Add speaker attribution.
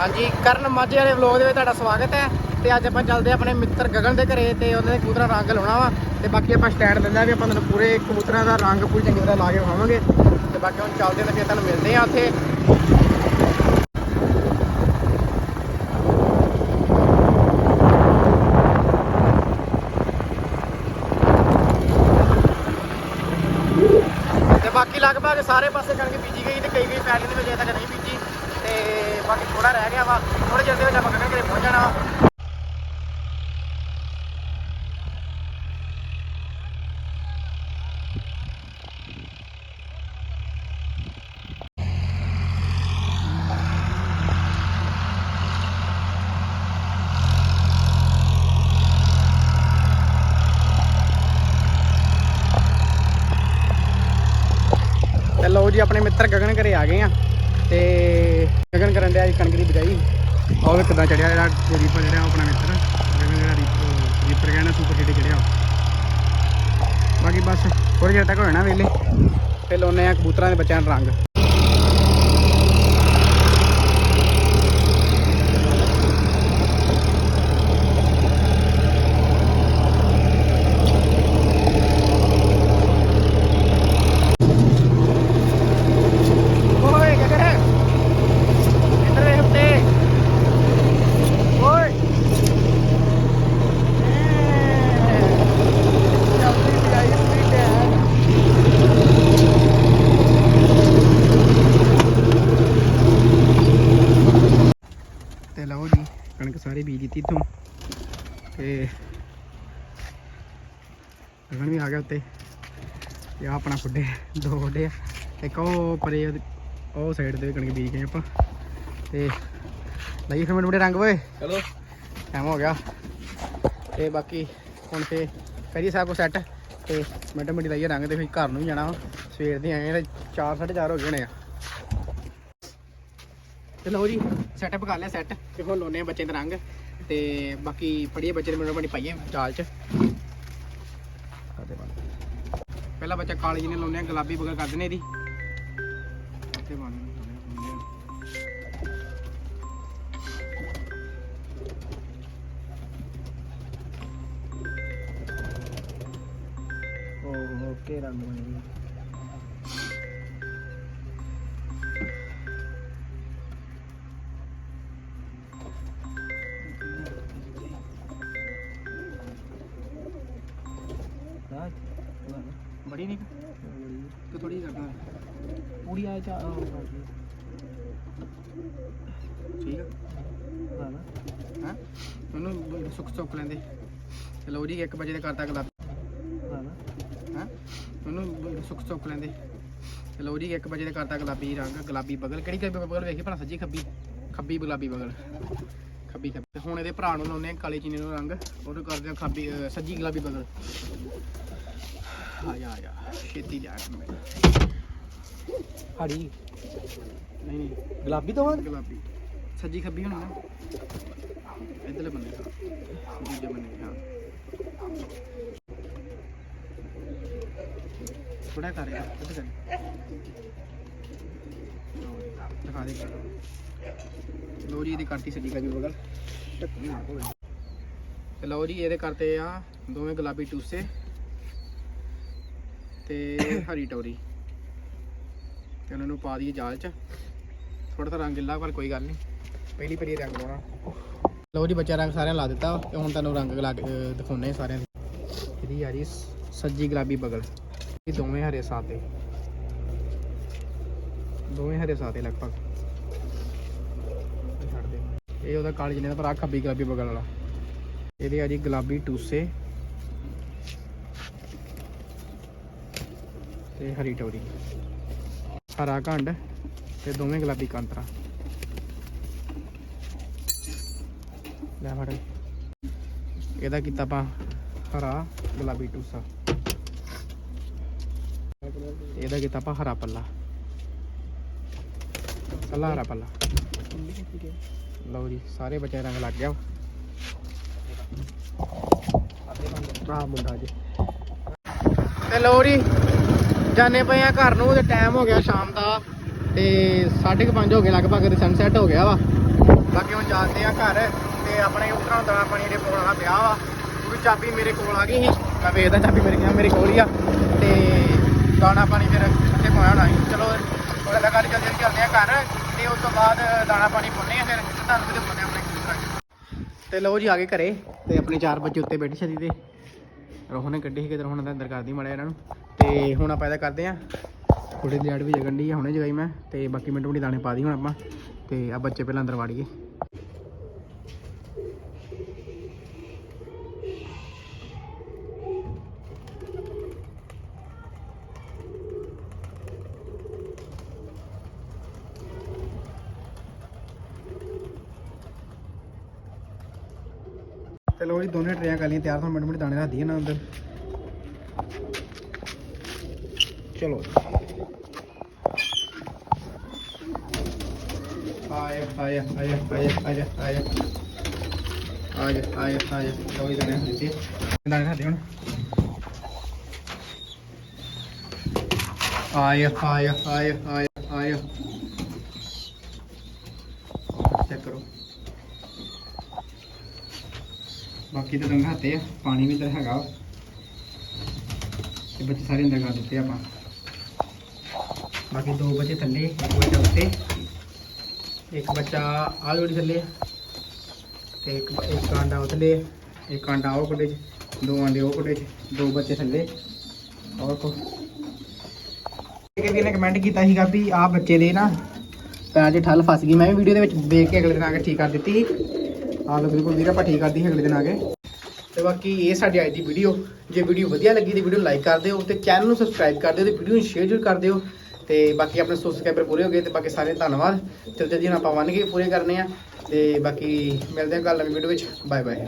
Speaker 1: ਹਾਂਜੀ, ਕਰਨ ਮਾਝੇ ਵਾਲੇ ਵਲੌਗ ਦੇ ਵਿੱਚ ਤੁਹਾਡਾ ਸਵਾਗਤ ਹੈ। ਤੇ ਅੱਜ ਆਪਾਂ ਚੱਲਦੇ ਹਾਂ ਆਪਣੇ ਮਿੱਤਰ ਗਗਨ ਦੇ ਘਰੇ ਤੇ ਉਹਨਾਂ ਦੇ ਕਬੂਤਰਾਂ ਦਾ ਰੰਗ ਲਾਉਣਾ ਵਾ। ਤੇ ਬਾਕੀ ਆਪਾਂ ਸਟੈਂਡ ਲੈਂਦਾ ਵੀ ਆਪਾਂ ਤੁਹਾਨੂੰ ਪੂਰੇ ਕਬੂਤਰਾਂ ਦਾ ਰੰਗ ਪੂਰੀ ਚੰਗੀ ਤਰ੍ਹਾਂ ਲਾ ਕੇ ਵਿਖਾਵਾਂਗੇ। ਤੇ ਬਾਕੀ ਹੁਣ ਚੱਲਦੇ ਹਾਂ ਤੇ ਫਿਰ ਤੁਹਾਨੂੰ ਮਿਲਦੇ ਆ ਉੱਥੇ। ਤੇ ਬਾਕੀ ਲਗਭਗ ਸਾਰੇ ਪਾਸੇ ਕਣਕ ਬੀਜੀ ਗਈ ਤੇ ਕਈ ਕਈ ਪੈਲੀਆਂ ਦੇ ਵਿੱਚ ਅਜੇ ਤੱਕ ਨਹੀਂ ਬੀਜੀ। ਤੇ ਬਾਕੀ ਥੋੜਾ ਰਹਿ ਗਿਆ ਵਾ ਥੋੜੇ ਜਿਹਾ ਦੇ ਵਿੱਚ ਆਪਾਂ ਗਗਨ ਘਰੇ ਪਹੁੰਚ ਜਾਣਾ। ਵਾ ਲਓ ਜੀ, ਆਪਣੇ ਮਿੱਤਰ ਗਗਨ ਘਰੇ ਆ ਗਏ ਆ। ਤੇ ਗਗਨ ਕਰਨ ਦੇ ਅੱਜ ਕਣਕ ਦੀ ਬਿਜਾਈ। ਉਹ ਵੀ ਕਿਦਾਂ ਚੜਿਆ ਜਿਹੜਾ ਰੀਪਰ ਜਿਹੜਾ ਉਹ ਆਪਣਾ ਮਿੱਤਰ। ਗਗਨ ਜਿਹੜਾ ਰੀਪਰ ਰੀਪਰ ਕਹਿੰਦਾ ਸੁਪਰ ਹੀਟ ਚੜਿਆ ਬਾਕੀ ਬਸ ਥੋੜੇ ਜਿਹਾ ਤੱਕ ਹੋ ਜਾਣਾ ਵੇਲੇ, ਤੇ ਲਾਉਨੇ ਆ ਕਬੂਤਰਾਂ ਦੇ ਬੱਚਿਆਂ ਨੂੰ ਰੰਗ ਓਏ ਗਗਨ ਇੱਧਰ ਵੇਖ ਉੱਤੇ ਓਏ ਜਲਦੀ ਬਿਜਾਈ ਪੂਰੀ ਟੈਨ ਤੇ ਲਓ ਜੀ ਕਣਕ ਸਾਰੀ ਬੀਜ ਦਿੱਤੀ ਇੱਥੋਂ। ਤੇ ਗਗਨ ਵੀ ਆ ਗਿਆ ਉੱਤੇ। ਆਹ ਆਪਣਾ ਖੁੱਡੇ ਦੋ ਖੁੱਡੇ ਆ। ਇੱਕ ਉਹ ਪਰੇ ਉਹ ਸਾਈਡ ਤੇ ਕਣਕ ਬੀਜ ਗਏ ਆਪਾਂ। ਤੇ ਲਈ ਫਿਰ ਮੁੰਡੇ ਰੰਗ ਓਏ।
Speaker 2: ਚਲੋ।
Speaker 1: ਟਾਈਮ ਹੋ ਗਿਆ। ਤੇ ਬਾਕੀ ਹੁਣ ਤੇ ਕਰੀਏ ਸਭ ਕੁਛ ਸੈੱਟ ਤੇ ਮਿੰਟ ਮਿੰਟ ਲਾਈਏ ਰੰਗ ਤੇ ਫਿਰ ਘਰ ਨੂੰ ਜਾਣਾ ਸਵੇਰ ਦੇ ਆਏ ਆ ਤੇ 4 4:30 ਹੋ ਗਏ ਹੋਣੇ ਆ। ਤੇ ਲਓ ਜੀ ਸੈਟਅਪ ਕਰ ਲਿਆ ਸੈੱਟ ਤੇ ਹੁਣ ਲਾਉਨੇ ਆ ਬੱਚੇ ਦੇ ਰੰਗ ਤੇ ਬਾਕੀ ਪੜੀਏ ਬੱਚੇ ਦੇ ਮਿੰਟ ਮਿੰਟ ਪਾਈਏ ਚਾਲ ਚ। ਕਰਦੇ ਬੰਦ। ਪਹਿਲਾ ਬੱਚਾ ਕਾਲੀ ਜੀ ਨੇ ਲਾਉਨੇ ਆ ਗੁਲਾਬੀ ਬਗਲ ਕਰ ਦਿੰਨੇ ਇਹਦੀ। ਤੇ ਬੰਦ ਓਕੇ ਰੰਗ ਬਣ ਗਿਆ ਬੜੀ ਨਹੀਂ ਕਿ ਥੋੜੀ ਕਰਨਾ ਪੂਰੀ ਆ ਚਾ ਠੀਕ ਆ। ਹਾਂ? ਉਹਨੂੰ ਸੁੱਕ ਸੁੱਕ ਲੈਂਦੇ। ਤੇ ਲਓ ਜੀ 1 ਵਜੇ ਦਾ ਕਰਤਾ ਗੁਲਾਬ ਹਾਂ? ਉਹਨੂੰ ਸੁੱਕ ਸੁੱਕ ਲੈਂਦੇ। ਤੇ ਲਓ ਜੀ 1 ਵਜੇ ਦਾ ਕਰਤਾ ਗੁਲਾਬੀ ਰੰਗ ਗੁਲਾਬੀ ਬਗਲ। ਕਿਹੜੀ ਕਿਹੜੀ ਬਗਲ ਵੇਖੀ ਭਲਾ ਸੱਜੀ ਖੱਬੀ? ਖੱਬੀ ਗੁਲਾਬੀ ਬਗਲ। ਖੱਬੀ ਖੱਬੀ। ਤੇ ਹੁਣ ਇਹਦੇ ਭਰਾ ਨੂੰ ਲਾਉਨੇ ਕਾਲੇ ਚੀਨੀ ਨੂੰ ਰੰਗ ਉਹਨੂੰ ਕਰਦੇ ਆ ਖੱਬੀ ਸੱਜੀ ਗੁਲਾਬੀ ਬਗਲ। ਆ ਜਾ ਆ ਜਾ ਛੇਤੀ ਜਾ
Speaker 2: ਹੜੀ।
Speaker 1: ਨਹੀਂ ਨਹੀਂ।
Speaker 2: ਗੁਲਾਬੀ ਤੋਂ ਬਾਅਦ?
Speaker 1: ਗੁਲਾਬੀ। ਸੱਜੀ ਖੱਬੀ ਹੋਣੀ ਨਾ ਇਧਰਲੇ ਬੰਨੇ ਦਾ ਦੂਜੇ ਬੰਨੇ, ਹਾਂ। ਥੋੜਾ ਕਰ ਯਾਰ ਕਿੱਥੇ ਕਰ। ਦਿਖਾ ਦੇ। ਲੋ ਜੀ, ਇਹਦੀ ਕਰਤੀ ਸੱਜੀ ਖੱਬੀ ਬਗਲ। ਢੱਕੀ ਨਾ ਹੋਵੇ ਤੇ ਲਓ ਜੀ, ਇਹਦੇ ਕਰਤੇ ਆ ਦੋਵੇਂ ਗੁਲਾਬੀ ਟੂਸੇ। ਤੇ ਹਰੀ ਟੋਰੀ ਤੇ ਉਹਨਾਂ ਨੂੰ ਪਾ ਦਈਏ ਜਾਲ 'ਚ। ਥੋੜਾ ਤਾਂ ਰੰਗ ਗਿੱਲਾ ਪਰ ਕੋਈ ਗੱਲ ਨਹੀਂ। ਪਹਿਲੀ ਪਹਿਲੀ ਰੰਗ ਲਾਉਣਾ। ਲਓ ਜੀ, ਬੱਚਾ ਰੰਗ ਸਾਰਿਆਂ ਲਾ ਦਿੱਤਾ। ਤੇ ਹੁਣ ਤੁਹਾਨੂੰ ਰੰਗ ਲਾ ਕੇ ਦਿਖਾਉਣੇ ਸਾਰਿਆਂ ਦੇ। ਇਹਦੀ ਆ ਜੀ ਸੱਜੀ ਗੁਲਾਬੀ ਬਗਲ। ਇਹ ਦੋਵੇਂ ਹਰੇ ਸਾਤੇ। ਦੋਵੇਂ ਹਰੇ ਸਾਤੇ ਲਗਭਗ। ਇਹ ਛੱਡ ਦੇ। ਇਹ ਉਹਦਾ ਕਾਲੀ ਜਿਹਨੇ ਦਾ ਪਰ ਆ ਖੱਬੀ ਗੁਲਾਬੀ ਬਗਲ ਵਾਲਾ। ਇਹਦੇ ਆ ਜੀ ਗੁਲਾਬੀ ਟੂਸੇ। ਤੇ ਹਰੀ ਟੋਰੀ। ਹਰਾ ਘੰਡ ਤੇ ਦੋਵੇਂ ਗੁਲਾਬੀ ਕਾਂਤਰਾ। ਲੈ ਫੜ। ਇਹਦਾ ਕੀਤਾ ਆਪਾਂ ਹਰਾ ਗੁਲਾਬੀ ਟੂਸਾ। ਇਹਦਾ ਕੀਤਾ ਆਪਾਂ ਹਰਾ ਪੱਲਾ। ਕੱਲਾ ਹਰਾ ਪੱਲਾ। ਲਓ ਜੀ, ਸਾਰੇ ਬੱਚੇ ਰੰਗ ਲੱਗ ਗਿਆ। ਆ ਮੁੰਡਾ ਜੀ। ਤੇ ਲਓ ਜੀ ਜਾਣੇ ਪਏ ਆ ਘਰ ਨੂੰ, ਤੇ ਟਾਈਮ ਹੋ ਗਿਆ ਸ਼ਾਮ ਦਾ, ਤੇ 5:30 ਹੋ ਗਏ, ਲਗਭਗ ਤੇ ਸਨਸੈਟ ਹੋ ਗਿਆ ਵਾ। ਬਾਕੀ ਹੁਣ ਜਾਂਦੇ ਆ ਘਰ, ਤੇ ਆਪਣੇ ਉਤਰਾਂ ਦਾਣਾ ਪਾਣੀ ਦੇ ਕੋਲ ਵਾਲਾ ਪਿਆ ਵਾ। ਕਿਉਂਕਿ ਚਾਬੀ ਮੇਰੇ ਕੋਲ ਆ ਗਈ ਸੀ। ਮੈਂ ਵੇਖਦਾ ਚਾਬੀ ਮੇਰੇ ਕੋਲ ਮੇਰੇ ਕੋਲ ਹੀ ਆ। ਤੇ ਦਾਣਾ ਪਾਣੀ ਫਿਰ ਇੱਥੇ ਪਾਇਆ ਹੋਣਾ ਚਲੋ ਉਹਦਾ ਲਗਾ ਕੇ ਚੱਲਦੇ ਚੱਲਦੇ ਆ ਘਰ। ਤੇ ਉਸ ਤੋਂ ਬਾਅਦ ਦਾਣਾ ਪਾਣੀ ਪਾਉਂਦੇ ਆ ਫਿਰ। ਤੁਹਾਨੂੰ ਵੀ ਦਿਖਾਉਂਦੇ ਆਪਣੇ ਤੇ ਲਓ ਜੀ, ਆ ਗਏ ਘਰੇ। ਤੇ ਆਪਣੇ ਚਾਰ ਬੱਚੇ ਉੱਤੇ ਬੈਠੇ ਛੱਡੀ ਤੇ ਰੋਹਨ ਨੇ ਗੱਡੀ ਸੀ, ਕਿਤੇ ਰੋਹਨ ਦਾ ਅੰਦਰ ਕਰਦੀ ਮੜਿਆ ਇਹਨਾਂ ਨੂੰ। ਤੇ ਹੁਣ ਆਪਾਂ ਇਹਦਾ ਕਰਦੇ ਆ ਥੋੜੀ ਦੀ ਐਡ ਵੀ ਜਗਣ ਦੀ ਆ, ਹੁਣੇ ਜਗਾਈ ਮੈਂ, ਤੇ ਬਾਕੀ ਮਿੰਟ ਮਿੰਟ ਦਾਣੇ ਪਾ ਦੀ ਹੁਣ ਆਪਾਂ, ਤੇ ਆ ਬੱਚੇ ਪਹਿਲਾਂ ਅੰਦਰ ਵਾੜੀਏ ਤੇ ਲੋ ਜੀ, ਦੋਨੇ ਟਰੇਆਂ ਕਰ ਲਈਆਂ, ਤਿਆਰ ਤੋਂ ਮਿੰਟ ਮਿੰਟ ਦਾਣੇ ਰੱਖ ਦਈਏ ਨਾ ਅੰਦਰ। ਚਲੋ ਆਇਆ ਆਇਆ ਆਇਆ ਆਇਆ ਆਇਆ ਆਇਆ ਆਇਆ ਆਇਆ ਆਇਆ ਲੋ ਜੀ ਦਾਣੇ ਦਿੱਤੇ ਦਾਣੇ ਰੱਖ ਹੁਣ? ਆਇਆ ਆਇਆ ਆਇਆ ਆਇਆ ਆਇਆ ਚੈੱਕ ਕਰੋ। ਬਾਕੀ ਤਾਂ ਰੰਗ ਹੱਥੇ ਆ, ਪਾਣੀ ਵੀ ਤਾਂ ਹੈਗਾ ਵਾ। ਬੱਚੇ ਸਾਰੇ ਅੰਦਰ ਕਰ ਦਿੱਤੇ ਆਪਾਂ। ਬਾਕੀ ਦੋ ਬੱਚੇ ਥੱਲੇ, ਇੱਕ ਬੱਚਾ ਉੱਤੇ, ਇੱਕ ਬੱਚਾ ਆਹ ਲੋੜੀ ਥੱਲੇ ਆ। ਤੇ ਇੱਕ ਇੱਕ ਆਂਡਾ ਉਹ ਥੱਲੇ ਇੱਕ ਆਂਡਾ ਉਹ ਕੋਡੇ 'ਚ, ਦੋ ਆਂਡੇ ਉਹ ਕੋਡੇ 'ਚ, ਦੋ ਬੱਚੇ ਥੱਲੇ। ਔਰ ਕੋ ਇੱਕ ਨੇ ਕਮੈਂਟ ਕੀਤਾ ਸੀਗਾ ਵੀ ਆਹ ਬੱਚੇ ਦੇ ਨਾ ਪੈਰ 'ਚ ਠੱਲ ਫਸ ਗਈ। ਮੈਂ ਵੀ ਵੀਡੀਓ ਦੇ ਵਿੱਚ ਵੇਖ ਕੇ ਅਗਲੇ ਦਿਨ ਆ ਕੇ ਠੀਕ ਕਰ ਦਿੱਤੀ। ਆਹ ਲੋ ਬਿਲਕੁਲ ਵੀਰ, ਆਪਾਂ ਠੀਕ ਕਰਦੀ ਸੀ ਅਗਲੇ ਦਿਨ ਆ ਕੇ। ਤੇ ਬਾਕੀ ਇਹ ਸਾਡੀ ਅੱਜ ਦੀ ਵੀਡੀਓ ਜੇ ਵੀਡੀਓ ਵਧੀਆ ਲੱਗੀ ਤੇ ਵੀਡੀਓ ਲਾਈਕ ਕਰ ਦਿਓ ਤੇ ਚੈਨਲ ਨੂੰ ਸਬਸਕ੍ਰਾਈਬ ਕਰ ਦਿਓ ਤੇ ਵੀਡੀਓ ਨੂੰ ਸ਼ੇਅਰ ਜ਼ਰੂਰ ਕਰ ਦਿਓ। ਤੇ ਬਾਕੀ ਆਪਣੇ ਸਬਸਕ੍ਰਾਈਬਰ ਪੂਰੇ ਹੋ ਗਏ ਤੇ ਬਾਕੀ ਸਾਰੇ ਧੰਨਵਾਦ। ਚਲੋ ਜਲਦੀ ਹੁਣ ਆਪਾਂ ਵੰਨ ਕੇ ਪੂਰੇ ਕਰਨੇ ਆ ਤੇ ਬਾਕੀ ਮਿਲਦੇ ਹਾਂ ਕੱਲ ਨਵੀਂ ਵੀਡੀਓ ਵਿੱਚ। Bye bye